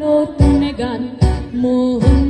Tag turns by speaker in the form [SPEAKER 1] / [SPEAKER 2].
[SPEAKER 1] নতুন গান মোহন